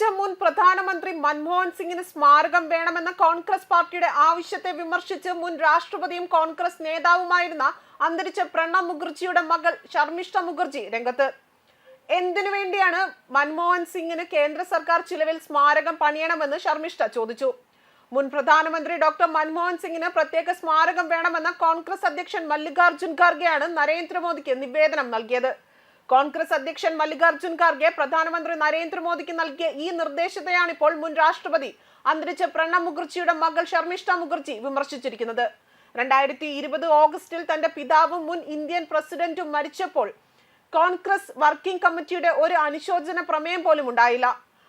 അന്തരിച്ച മുൻ പ്രധാനമന്ത്രി മൻമോഹൻ സിംഗിന് സ്മാരകം വേണമെന്ന കോൺഗ്രസ് പാർട്ടിയുടെ ആവശ്യത്തെ വിമർശിച്ച് മുൻ രാഷ്ട്രപതിയും കോൺഗ്രസ് നേതാവുമായിരുന്ന അന്തരിച്ച പ്രണബ് മുഖർജിയുടെ മകൾ ശർമിഷ്ഠ മുഖർജി രംഗത്ത്. എന്തിനു വേണ്ടിയാണ് മൻമോഹൻ സിംഗിന് കേന്ദ്ര സർക്കാർ ചിലവിൽ സ്മാരകം പണിയണമെന്ന് ശർമിഷ്ഠ ചോദിച്ചു. മുൻ പ്രധാനമന്ത്രി ഡോക്ടർ മൻമോഹൻ സിംഗിന് പ്രത്യേക സ്മാരകം വേണമെന്ന കോൺഗ്രസ് അധ്യക്ഷൻ മല്ലികാർജുൻ ഖാർഗെയാണ് നരേന്ദ്രമോദിക്ക് നിവേദനം നൽകിയത്. കോൺഗ്രസ് അധ്യക്ഷൻ മല്ലികാർജുൻ ഖാർഗെ പ്രധാനമന്ത്രി നരേന്ദ്രമോദിക്ക് നൽകിയ ഈ നിർദ്ദേശത്തെയാണ് ഇപ്പോൾ മുൻ രാഷ്ട്രപതി അന്തരിച്ച പ്രണബ് മുഖർജിയുടെ മകൾ ശർമിഷ്ഠ മുഖർജി വിമർശിച്ചിരിക്കുന്നത്. രണ്ടായിരത്തി ഇരുപത് ഓഗസ്റ്റിൽ തന്റെ പിതാവും മുൻ ഇന്ത്യൻ പ്രസിഡന്റും മരിച്ചപ്പോൾ കോൺഗ്രസ് വർക്കിംഗ് കമ്മിറ്റിയുടെ ഒരു അനുശോചന പ്രമേയം പോലും ഉണ്ടായില്ല.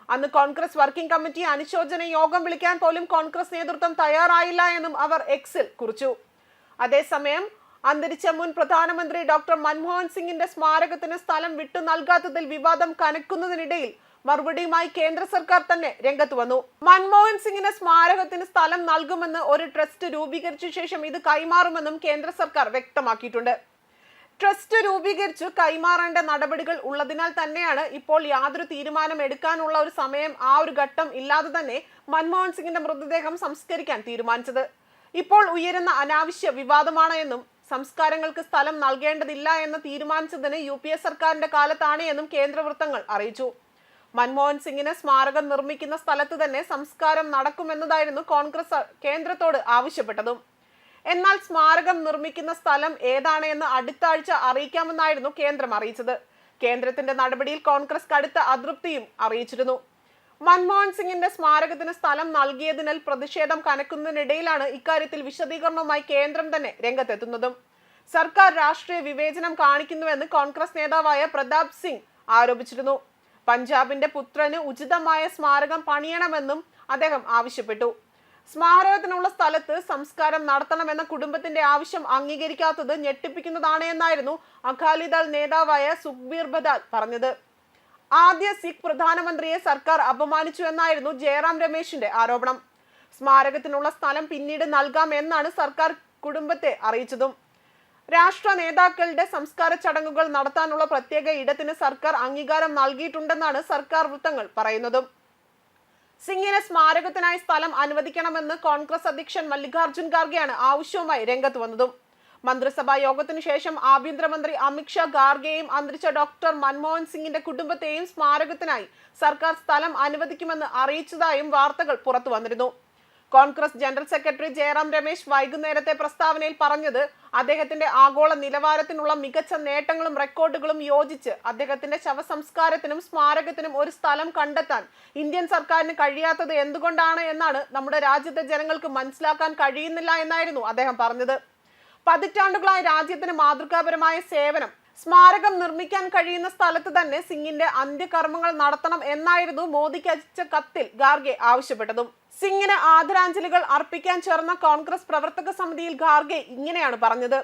അന്ന് കോൺഗ്രസ് വർക്കിംഗ് കമ്മിറ്റി അനുശോചന യോഗം വിളിക്കാൻ പോലും കോൺഗ്രസ് നേതൃത്വം തയ്യാറായില്ല എന്നും അവർ എക്സിൽ കുറിച്ചു. അതേസമയം അന്തരിച്ച മുൻ പ്രധാനമന്ത്രി ഡോക്ടർ മൻമോഹൻ സിംഗിന്റെ സ്മാരകത്തിന് സ്ഥലം വിട്ടു നൽകാത്തതിൽ വിവാദം കനക്കുന്നതിനിടയിൽ മറുപടിയുമായി കേന്ദ്ര സർക്കാർ തന്നെ രംഗത്ത് വന്നു. മൻമോഹൻ സിംഗിന്റെ സ്മാരകത്തിന് സ്ഥലം നൽകുമെന്ന് ഒരു ട്രസ്റ്റ് രൂപീകരിച്ച ശേഷം ഇത് കൈമാറുമെന്നും കേന്ദ്ര സർക്കാർ വ്യക്തമാക്കിയിട്ടുണ്ട്. ട്രസ്റ്റ് രൂപീകരിച്ച് കൈമാറേണ്ട നടപടികൾ ഉള്ളതിനാൽ തന്നെയാണ് ഇപ്പോൾ യാതൊരു തീരുമാനം എടുക്കാനുള്ള ഒരു സമയം ആ ഒരു ഘട്ടം ഇല്ലാതെ തന്നെ മൻമോഹൻ സിംഗിന്റെ മൃതദേഹം സംസ്കരിക്കാൻ തീരുമാനിച്ചത്. ഇപ്പോൾ ഉയരുന്ന അനാവശ്യ വിവാദമാണ് എന്നും സംസ്കാരങ്ങൾക്ക് സ്ഥലം നൽകേണ്ടതില്ല എന്ന് തീരുമാനിച്ചതിന് യു പി എ സർക്കാരിന്റെ കാലത്താണ് എന്നും കേന്ദ്ര വൃത്തങ്ങൾ അറിയിച്ചു. മൻമോഹൻ സിംഗിന് സ്മാരകം നിർമ്മിക്കുന്ന സ്ഥലത്ത് തന്നെ സംസ്കാരം നടക്കുമെന്നതായിരുന്നു കോൺഗ്രസ് കേന്ദ്രത്തോട് ആവശ്യപ്പെട്ടതും. എന്നാൽ സ്മാരകം നിർമ്മിക്കുന്ന സ്ഥലം ഏതാണ് എന്ന് അടുത്ത ആഴ്ച അറിയിക്കാമെന്നായിരുന്നു കേന്ദ്രം അറിയിച്ചത്. കേന്ദ്രത്തിന്റെ നടപടിയിൽ കോൺഗ്രസ് കടുത്ത അതൃപ്തിയും അറിയിച്ചിരുന്നു. മൻമോഹൻ സിംഗിന്റെ സ്മാരകത്തിന് സ്ഥലം നൽകിയതിനാൽ പ്രതിഷേധം കനക്കുന്നതിനിടയിലാണ് ഇക്കാര്യത്തിൽ വിശദീകരണവുമായി കേന്ദ്രം തന്നെ രംഗത്തെത്തുന്നതും. സർക്കാർ രാഷ്ട്രീയ വിവേചനം കാണിക്കുന്നുവെന്ന് കോൺഗ്രസ് നേതാവായ പ്രതാപ് സിംഗ് ആരോപിച്ചിരുന്നു. പഞ്ചാബിന്റെ പുത്രന് ഉചിതമായ സ്മാരകം പണിയണമെന്നും അദ്ദേഹം ആവശ്യപ്പെട്ടു. സ്മാരകത്തിനുള്ള സ്ഥലത്ത് സംസ്കാരം നടത്തണമെന്ന കുടുംബത്തിന്റെ ആവശ്യം അംഗീകരിക്കാത്തത് ഞെട്ടിപ്പിക്കുന്നതാണ് എന്നായിരുന്നു അകാലിദൾ നേതാവായ സുഖ്ബീർ ബദാൽ പറഞ്ഞത്. ആദ്യ സിഖ് പ്രധാനമന്ത്രിയെ സർക്കാർ അപമാനിച്ചു എന്നായിരുന്നു ജയറാം രമേശിന്റെ ആരോപണം. സ്മാരകത്തിനുള്ള സ്ഥലം പിന്നീട് നൽകാം എന്നാണ് സർക്കാർ കുടുംബത്തെ അറിയിച്ചതും. രാഷ്ട്ര നേതാക്കളുടെ സംസ്കാര ചടങ്ങുകൾ നടത്താനുള്ള പ്രത്യേക ഇടത്തിന് സർക്കാർ അംഗീകാരം നൽകിയിട്ടുണ്ടെന്നാണ് സർക്കാർ വൃത്തങ്ങൾ പറയുന്നതും. സിംഗിന് സ്മാരകത്തിനായി സ്ഥലം അനുവദിക്കണമെന്ന് കോൺഗ്രസ് അധ്യക്ഷൻ മല്ലികാർജുൻ ഖാർഗെയാണ് ആവശ്യവുമായി രംഗത്ത് വന്നതും. മന്ത്രിസഭാ യോഗത്തിനു ശേഷം ആഭ്യന്തരമന്ത്രി അമിത്ഷാ ഖാർഗെയും അന്തരിച്ച ഡോക്ടർ മൻമോഹൻ സിംഗിന്റെ കുടുംബത്തെയും സ്മാരകത്തിനായി സർക്കാർ സ്ഥലം അനുവദിക്കുമെന്ന് അറിയിച്ചതായും വാർത്തകൾ പുറത്തു വന്നിരുന്നു. കോൺഗ്രസ് ജനറൽ സെക്രട്ടറി ജയറാം രമേശ് വൈകുന്നേരത്തെ പ്രസ്താവനയിൽ പറഞ്ഞത് അദ്ദേഹത്തിന്റെ ആഗോള നിലവാരത്തിനുള്ള മികച്ച നേട്ടങ്ങളും റെക്കോർഡുകളും യോജിച്ച് അദ്ദേഹത്തിന്റെ ശവസംസ്കാരത്തിനും സ്മാരകത്തിനും ഒരു സ്ഥലം കണ്ടെത്താൻ ഇന്ത്യൻ സർക്കാരിന് കഴിയാത്തത് എന്തുകൊണ്ടാണ് എന്നാണ് നമ്മുടെ രാജ്യത്തെ ജനങ്ങൾക്ക് മനസ്സിലാക്കാൻ കഴിയുന്നില്ല എന്നായിരുന്നു അദ്ദേഹം പറഞ്ഞത്. പതിറ്റാണ്ടുകളായി രാജ്യത്തിന് മാതൃകാപരമായ സേവനം സ്മാരകം നിർമ്മിക്കാൻ കഴിയുന്ന സ്ഥലത്ത് തന്നെ സിംഗിന്റെ അന്ത്യകർമ്മങ്ങൾ നടത്തണം എന്നായിരുന്നു മോദിക്ക് അയച്ച കത്തിൽ ഗാർഗെ ആവശ്യപ്പെട്ടതും. സിംഗിന് ആദരാഞ്ജലികൾ അർപ്പിക്കാൻ ചേർന്ന കോൺഗ്രസ് പ്രവർത്തക സമിതിയിൽ ഗാർഗെ ഇങ്ങനെയാണ് പറഞ്ഞത്.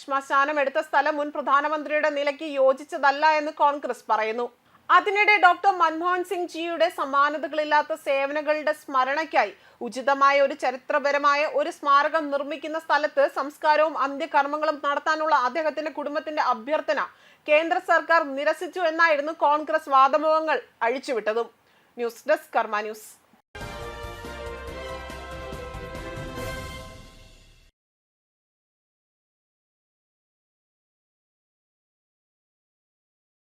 ശ്മശാനം എടുത്ത സ്ഥലം മുൻ പ്രധാനമന്ത്രിയുടെ നിലയ്ക്ക് യോജിച്ചതല്ല എന്ന് കോൺഗ്രസ് പറയുന്നു. അതിനിടെ ഡോക്ടർ മൻമോഹൻ സിംഗ് ജിയുടെ സമാനതകളില്ലാത്ത സേവനങ്ങളുടെ സ്മരണയ്ക്കായി ഉചിതമായ ഒരു ചരിത്രപരമായ ഒരു സ്മാരകം നിർമ്മിക്കുന്ന സ്ഥലത്ത് സംസ്കാരവും അന്ത്യകർമ്മങ്ങളും നടത്താനുള്ള അദ്ദേഹത്തിന്റെ കുടുംബത്തിന്റെ അഭ്യർത്ഥന കേന്ദ്ര സർക്കാർ നിരസിച്ചു എന്നായിരുന്നു കോൺഗ്രസ് വാദമുഖങ്ങൾ അഴിച്ചുവിട്ടതും. News desk Karma news.